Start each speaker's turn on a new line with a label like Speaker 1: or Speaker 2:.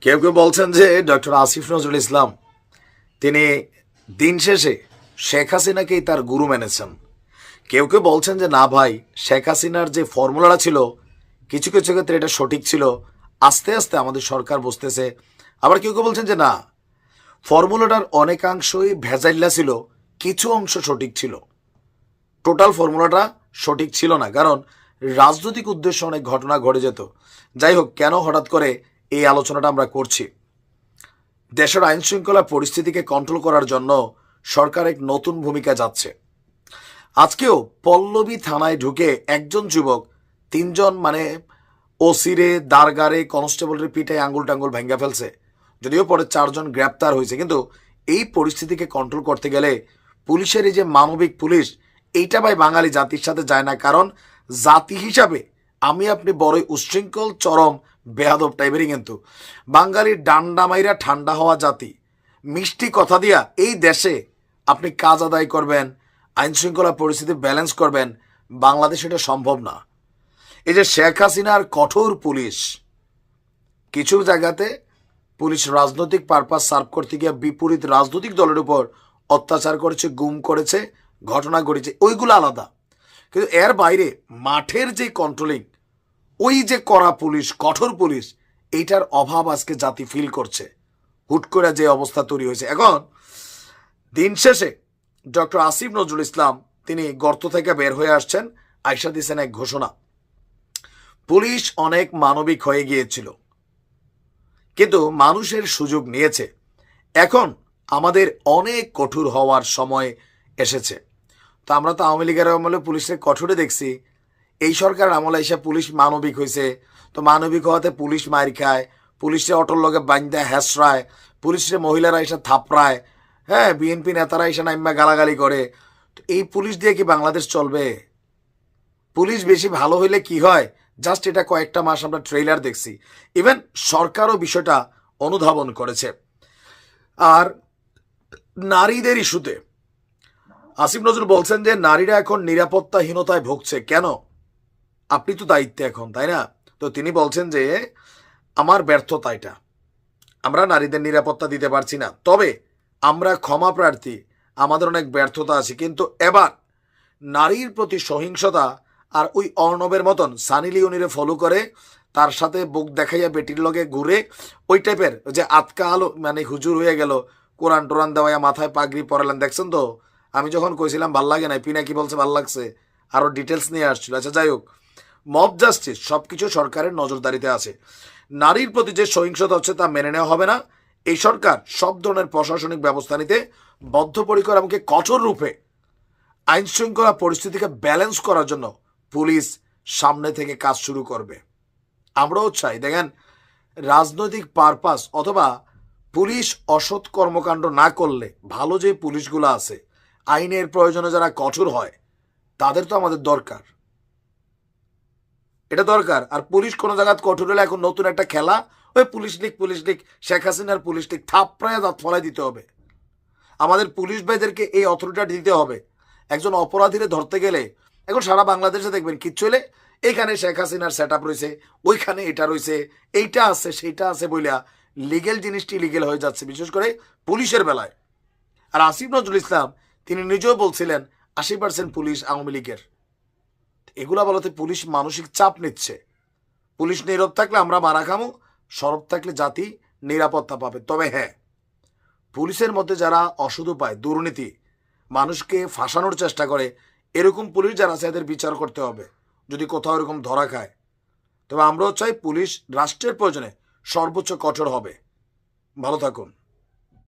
Speaker 1: কেউ কেউ বলছেন যে ডক্টর আসিফ নজরুল ইসলাম, তিনি দিন শেষে শেখ হাসিনাকেই তার গুরু মেনেছেন। কেউ কেউ বলছেন যে, না ভাই, শেখ হাসিনার যে ফর্মুলাটা ছিল, কিছু কিছু ক্ষেত্রে এটা সঠিক ছিল, আস্তে আস্তে আমাদের সরকার বসতেছে আবার কেউ কেউ বলছেন যে, না, ফর্মুলাটার অনেকাংশই ভেজাইল্লা ছিল, কিছু অংশ সঠিক ছিল। টোটাল ফর্মুলাটা সঠিক ছিল না। কারণ রাজনৈতিক উদ্দেশ্যে অনেক ঘটনা ঘটে যেত। যাই হোক, কেন হঠাৎ করে এই আলোচনাটা আমরা করছি। দেশের আইন শৃঙ্খলা পরিস্থিতিকে কন্ট্রোল করার জন্য সরকার এক নতুন ভূমিকা যাচ্ছে। আজকেও পল্লবী থানায় ঢুকে একজন যুবক, তিনজন মানে ওসিরে, দারগারে, কনস্টেবলের পিঠায় আঙ্গুল টাঙ্গুল ভেঙ্গা ফেলছে। যদিও পরে চারজন গ্রেপ্তার হয়েছে, কিন্তু এই পরিস্থিতিকে কন্ট্রোল করতে গেলে পুলিশের এই যে মানবিক পুলিশ, এইটা ভাই বাঙালি জাতির সাথে যায় না। কারণ জাতি হিসাবে আমি আপনি বড়ই উচ্ছৃঙ্খল চরম বেহাদব টাইপেরই কিন্তু। বাঙালির ডান্ডা মাইরা ঠান্ডা হওয়া জাতি। মিষ্টি কথা দিয়া এই দেশে আপনি কাজ আদায় করবেন আইন শৃঙ্খলা পরিস্থিতি ব্যালেন্স করবেন, বাংলাদেশে এটা সম্ভব না। এই যে শেখ হাসিনার কঠোর পুলিশ, কিছু জায়গাতে পুলিশ রাজনৈতিক পারপাস সার্ভ করতে গিয়ে বিপরীত রাজনৈতিক দলের উপর অত্যাচার করেছে, গুম করেছে, ঘটনা ঘটেছে ওইগুলো আলাদা। কিন্তু এর বাইরে মাঠের যে কন্ট্রোলিং ওই যে কড়া পুলিশ, কঠোর পুলিশ, এইটার অভাব আজকে জাতি ফিল করছে। হুট করে যে অবস্থা তৈরি হয়েছে। এখন, দিন শেষে ডক্টর আসিফ নজরুল ইসলাম, তিনি গর্ত থেকে বের হয়ে আসছেন আয়সা দিয়েছেন এক ঘোষণা। পুলিশ অনেক মানবিক হয়ে গিয়েছিল, কিন্তু মানুষের সুযোগ নিয়েছে। এখন আমাদের অনেক কঠোর হওয়ার সময় এসেছে। তো আমরা তো আওয়ামী লীগের আমলে পুলিশের কঠোরে দেখছি এই সরকার আমলে এসে পুলিশ মানবিক হয়েছে তো মানবিক হওয়াতে পুলিশ মার খায় পুলিশের অটোর লগে বান্ধা হেসরায় পুলিশের মহিলারা এসে থাপড়ায়। হ্যাঁ বিএনপি নেতারা এসে নাইম্মা গালাগালি করে। তো এই পুলিশ দিয়ে কি বাংলাদেশ চলবে? পুলিশ বেশি ভালো হইলে কি হয়? জাস্ট এটা কয়েকটা মাস আমরা ট্রেলার দেখছি। ইভেন সরকারও বিষয়টা অনুধাবন করেছে। আর নারীদের ইস্যুতে আসিফ নজরুল বলছেন যে, নারীরা এখন নিরাপত্তাহীনতায় ভুগছে। কেন? আপনি তো দায়িত্বে এখন, তাই না? তো তিনি বলছেন যে, আমার ব্যর্থতা এটা। আমরা নারীদের নিরাপত্তা দিতে পারছি না। তবে আমরা ক্ষমা প্রার্থী। আমাদের অনেক ব্যর্থতা আছে। কিন্তু এবার নারীর প্রতি সহিংসতা আর ওই অর্ণবের মতন সানি লিওনিরে ফলো করে, তার সাথে বুক দেখাইয়া বেটির লগে ঘুরে, ওই টাইপের যে আতকা আলো মানে হুজুর হয়ে গেল, কোরআন টোরান দেওয়া মাথায় পাগড়ি পরালেন। দেখছেন তো? আমি যখন কইছিলাম, ভালো লাগে না পিনা কি বলছে, ভালো লাগছে। আরও ডিটেলস নিয়ে আসছিল। আচ্ছা যাই হোক। মব জাস্টিস সব কিছু সরকারের নজরদারিতে আছে। নারীর প্রতি যে সহিংসতা হচ্ছে তা মেনে নেওয়া হবে না। এই সরকার সব ধরনের প্রশাসনিক ব্যবস্থা নিতে বদ্ধপরিকর এমনকি কঠোর রূপে আইন শৃঙ্খলা পরিস্থিতিকে ব্যালেন্স করার জন্য পুলিশ সামনে থেকে কাজ শুরু করবে। আমরাও চাই, দেখেন, রাজনৈতিক পারপাস অথবা পুলিশ অসৎ কর্মকাণ্ড না করলে ভালো যে পুলিশগুলো আছে, আইনের প্রয়োজনে যারা কঠোর হয়, তাদের তো আমাদের দরকার। এটা দরকার। আর পুলিশ কোনো জায়গায় কঠোর হলে এখন নতুন একটা খেলা, ওই police league police league, Sheikh হাসিনার পুলিশ লীগ থাপড়ায় দাঁত ফলাই দিতে হবে। আমাদের পুলিশ ভাইদেরকে এই অথরিটিটা দিতে হবে। একজন অপরাধীরে ধরতে গেলে, এখন সারা বাংলাদেশে দেখবেন, কিচ্ছু হলে এইখানে শেখ হাসিনার সেট আপ রয়েছে, ওইখানে এটা রয়েছে, এইটা আছে, সেইটা আছে বইলা লিগেল জিনিসটি লিগেল হয়ে যাচ্ছে, বিশেষ করে পুলিশের বেলায়। আর আসিফ নজরুল ইসলাম, তিনি নিজেও বলছিলেন, আশি পার্সেন্ট পুলিশ আওয়ামী লীগের। এগুলা বলতে পুলিশ মানসিক চাপ নিচ্ছে। পুলিশ নীরব থাকলে আমরা মারা খামো, সরব থাকলে জাতি নিরাপত্তা পাবে। তবে হ্যাঁ পুলিশের মধ্যে যারা অসুধ পায় দুর্নীতি, মানুষকে ফাঁসানোর চেষ্টা করে, এরকম পুলিশ যারা আছে, এদের বিচার করতে হবে। যদি কোথাও এরকম ধরা খায়, তবে আমরাও চাই পুলিশ রাষ্ট্রের প্রয়োজনে সর্বোচ্চ কঠোর হবে। ভালো থাকুন।